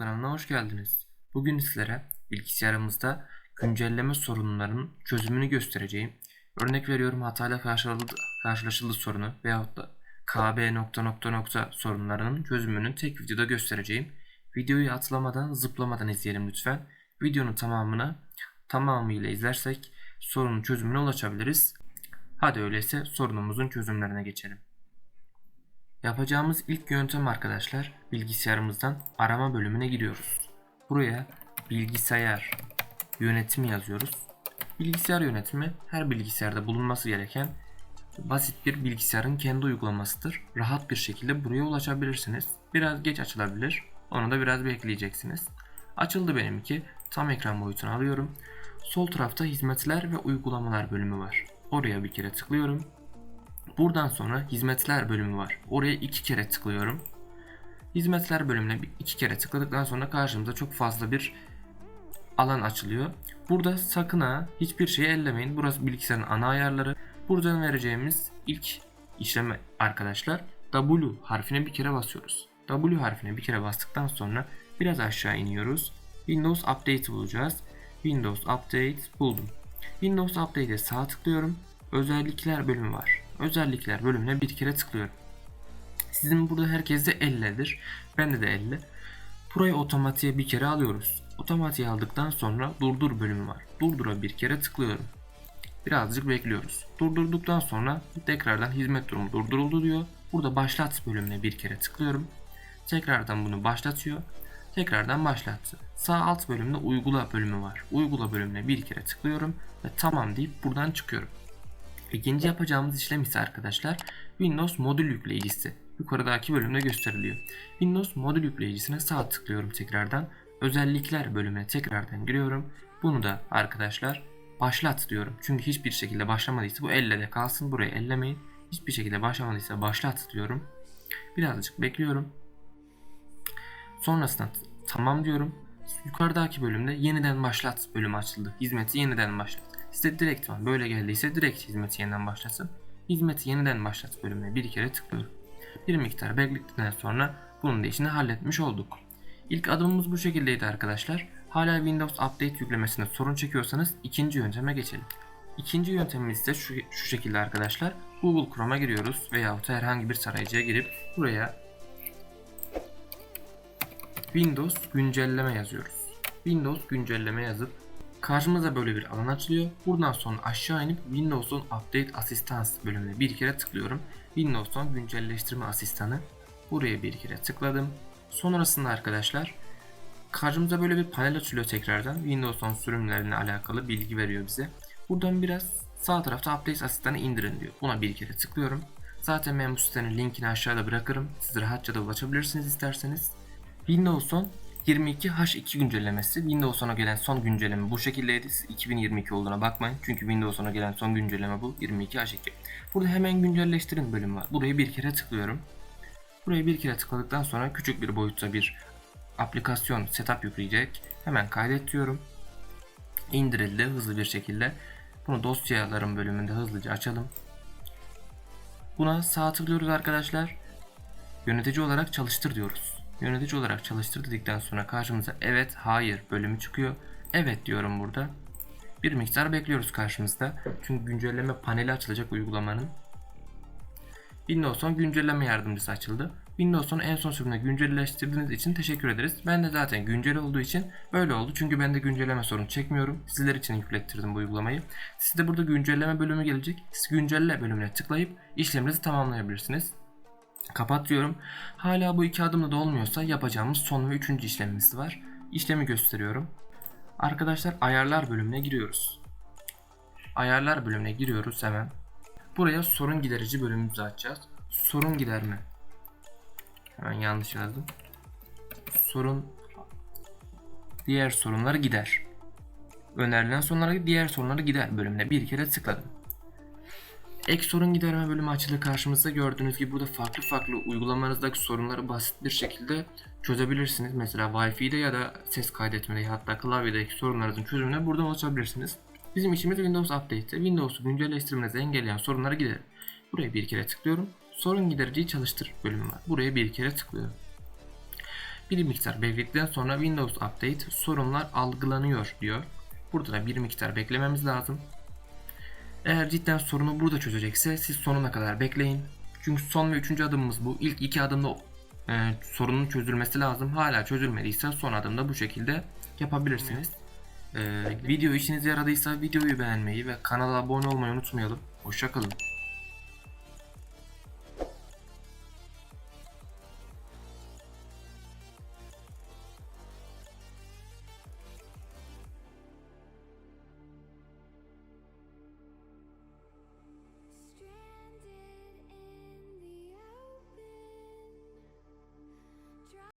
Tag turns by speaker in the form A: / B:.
A: kanalına hoş geldiniz. Bugün sizlere bilgisayarımızda güncelleme sorunlarının çözümünü göstereceğim. Örnek veriyorum hatayla karşılaşıldı, karşılaşıldı sorunu veyahut da KB nokta nokta nokta sorunlarının çözümünü tek videoda göstereceğim. Videoyu atlamadan zıplamadan izleyelim lütfen. Videonun tamamını tamamıyla izlersek sorunun çözümüne ulaşabiliriz. Hadi öyleyse sorunumuzun çözümlerine geçelim. Yapacağımız ilk yöntem arkadaşlar bilgisayarımızdan arama bölümüne giriyoruz. Buraya bilgisayar yönetimi yazıyoruz. Bilgisayar yönetimi her bilgisayarda bulunması gereken basit bir bilgisayarın kendi uygulamasıdır. Rahat bir şekilde buraya ulaşabilirsiniz. Biraz geç açılabilir. Onu da biraz bekleyeceksiniz. Açıldı benimki. Tam ekran boyutunu alıyorum. Sol tarafta hizmetler ve uygulamalar bölümü var. Oraya bir kere tıklıyorum. Buradan sonra hizmetler bölümü var. Oraya iki kere tıklıyorum. Hizmetler bölümüne iki kere tıkladıktan sonra karşımıza çok fazla bir alan açılıyor. Burada sakın ha hiçbir şeyi ellemeyin. Burası bilgisayarın ana ayarları. Buradan vereceğimiz ilk işleme arkadaşlar W harfine bir kere basıyoruz. W harfine bir kere bastıktan sonra biraz aşağı iniyoruz. Windows Update bulacağız. Windows Update buldum. Windows Update'e sağ tıklıyorum. Özellikler bölümü var. Özellikler bölümüne bir kere tıklıyorum. Sizin burada herkeste 50'dir. Bende de 50. Burayı otomatiğe bir kere alıyoruz. Otomatiğe aldıktan sonra durdur bölümü var. Durdura bir kere tıklıyorum. Birazcık bekliyoruz. Durdurduktan sonra tekrardan hizmet durumu durduruldu diyor. Burada başlat bölümüne bir kere tıklıyorum. Tekrardan bunu başlatıyor. Tekrardan başlattı. Sağ alt bölümde uygula bölümü var. Uygula bölümüne bir kere tıklıyorum ve tamam deyip buradan çıkıyorum. İkinci yapacağımız işlem ise arkadaşlar Windows modül yükleyicisi. Yukarıdaki bölümde gösteriliyor. Windows modül yükleyicisine sağ tıklıyorum tekrardan. Özellikler bölümüne tekrardan giriyorum. Bunu da arkadaşlar başlat diyorum. Çünkü hiçbir şekilde başlamadıysa bu elle de kalsın. Burayı ellemeyin. Hiçbir şekilde başlamadıysa başlat diyorum. Birazcık bekliyorum. Sonrasında tamam diyorum. Yukarıdaki bölümde yeniden başlat bölümü açıldı. Hizmeti yeniden başlat. Size direkt var. Böyle geldiyse direkt hizmeti yeniden başlasın. Hizmeti yeniden başlat bölümüne bir kere tıklıyorum. Bir miktar bekledikten sonra bunun da işini halletmiş olduk. İlk adımımız bu şekildeydi arkadaşlar. Hala Windows Update yüklemesinde sorun çekiyorsanız ikinci yönteme geçelim. İkinci yöntemimiz ise şu, şu şekilde arkadaşlar. Google Chrome'a giriyoruz veyahut da herhangi bir tarayıcıya girip buraya Windows güncelleme yazıyoruz. Windows güncelleme yazıp karşımıza böyle bir alan açılıyor. Buradan sonra aşağı inip Windows'un Update Assistance bölümüne bir kere tıklıyorum. Windows'un güncelleştirme asistanı. Buraya bir kere tıkladım. Sonrasında arkadaşlar karşımıza böyle bir panel açılıyor tekrardan. Windows 10 sürümlerine alakalı bilgi veriyor bize. Buradan biraz sağ tarafta Update Asistanı indirin diyor. Buna bir kere tıklıyorum. Zaten ben bu sitenin linkini aşağıda bırakırım. Siz rahatça da ulaşabilirsiniz isterseniz. Windows 10 22 H2 güncellemesi. Windows 10'a gelen son güncelleme bu şekildeydi. Siz 2022 olduğuna bakmayın. Çünkü Windows 10'a gelen son güncelleme bu. 22 H2. Burada hemen güncelleştirin bölümü var. Buraya bir kere tıklıyorum. Buraya bir kere tıkladıktan sonra küçük bir boyutta bir aplikasyon setup yükleyecek. Hemen kaydet diyorum. İndirildi hızlı bir şekilde. Bunu dosyaların bölümünde hızlıca açalım. Buna sağ tıklıyoruz arkadaşlar. Yönetici olarak çalıştır diyoruz. Yönetici olarak çalıştır dedikten sonra karşımıza evet, hayır bölümü çıkıyor. Evet diyorum burada. Bir miktar bekliyoruz karşımızda. Çünkü güncelleme paneli açılacak uygulamanın. Windows 10 güncelleme yardımcısı açıldı. Windows 10'u en son sürümde güncelleştirdiğiniz için teşekkür ederiz. Ben de zaten güncel olduğu için böyle oldu. Çünkü ben de güncelleme sorunu çekmiyorum. Sizler için yüklettirdim bu uygulamayı. Sizde burada güncelleme bölümü gelecek. Siz güncelle bölümüne tıklayıp işleminizi tamamlayabilirsiniz. Kapat diyorum. Hala bu iki adımla da olmuyorsa yapacağımız son ve üçüncü işlemimiz var. İşlemi gösteriyorum. Arkadaşlar ayarlar bölümüne giriyoruz. Ayarlar bölümüne giriyoruz hemen. Buraya sorun giderici bölümümüzü açacağız. Sorun giderme. Hemen yanlış yazdım. Sorun diğer sorunları gider. Önerilen sorunları diğer sorunları gider bölümüne bir kere tıkladım. Ek sorun giderme bölümü açıldı karşımızda. Gördüğünüz gibi burada farklı farklı uygulamanızdaki sorunları basit bir şekilde çözebilirsiniz. Mesela Wi-Fi'de ya da ses kaydetmede hatta klavyedeki sorunlarınızın çözümüne buradan ulaşabilirsiniz. Bizim işimiz Windows Update'te Windows'u güncelleştirmenizi engelleyen sorunları giderin. Buraya bir kere tıklıyorum. Sorun gidericiyi çalıştır bölümü var. Buraya bir kere tıklıyorum. Bir miktar bekledikten sonra Windows Update sorunlar algılanıyor diyor. Burada da bir miktar beklememiz lazım. Eğer cidden sorunu burada çözecekse siz sonuna kadar bekleyin. Çünkü son ve üçüncü adımımız bu. İlk iki adımda e, sorunun çözülmesi lazım. Hala çözülmediyse son adımda bu şekilde yapabilirsiniz. E, video işinize yaradıysa videoyu beğenmeyi ve kanala abone olmayı unutmayalım. Hoşçakalın.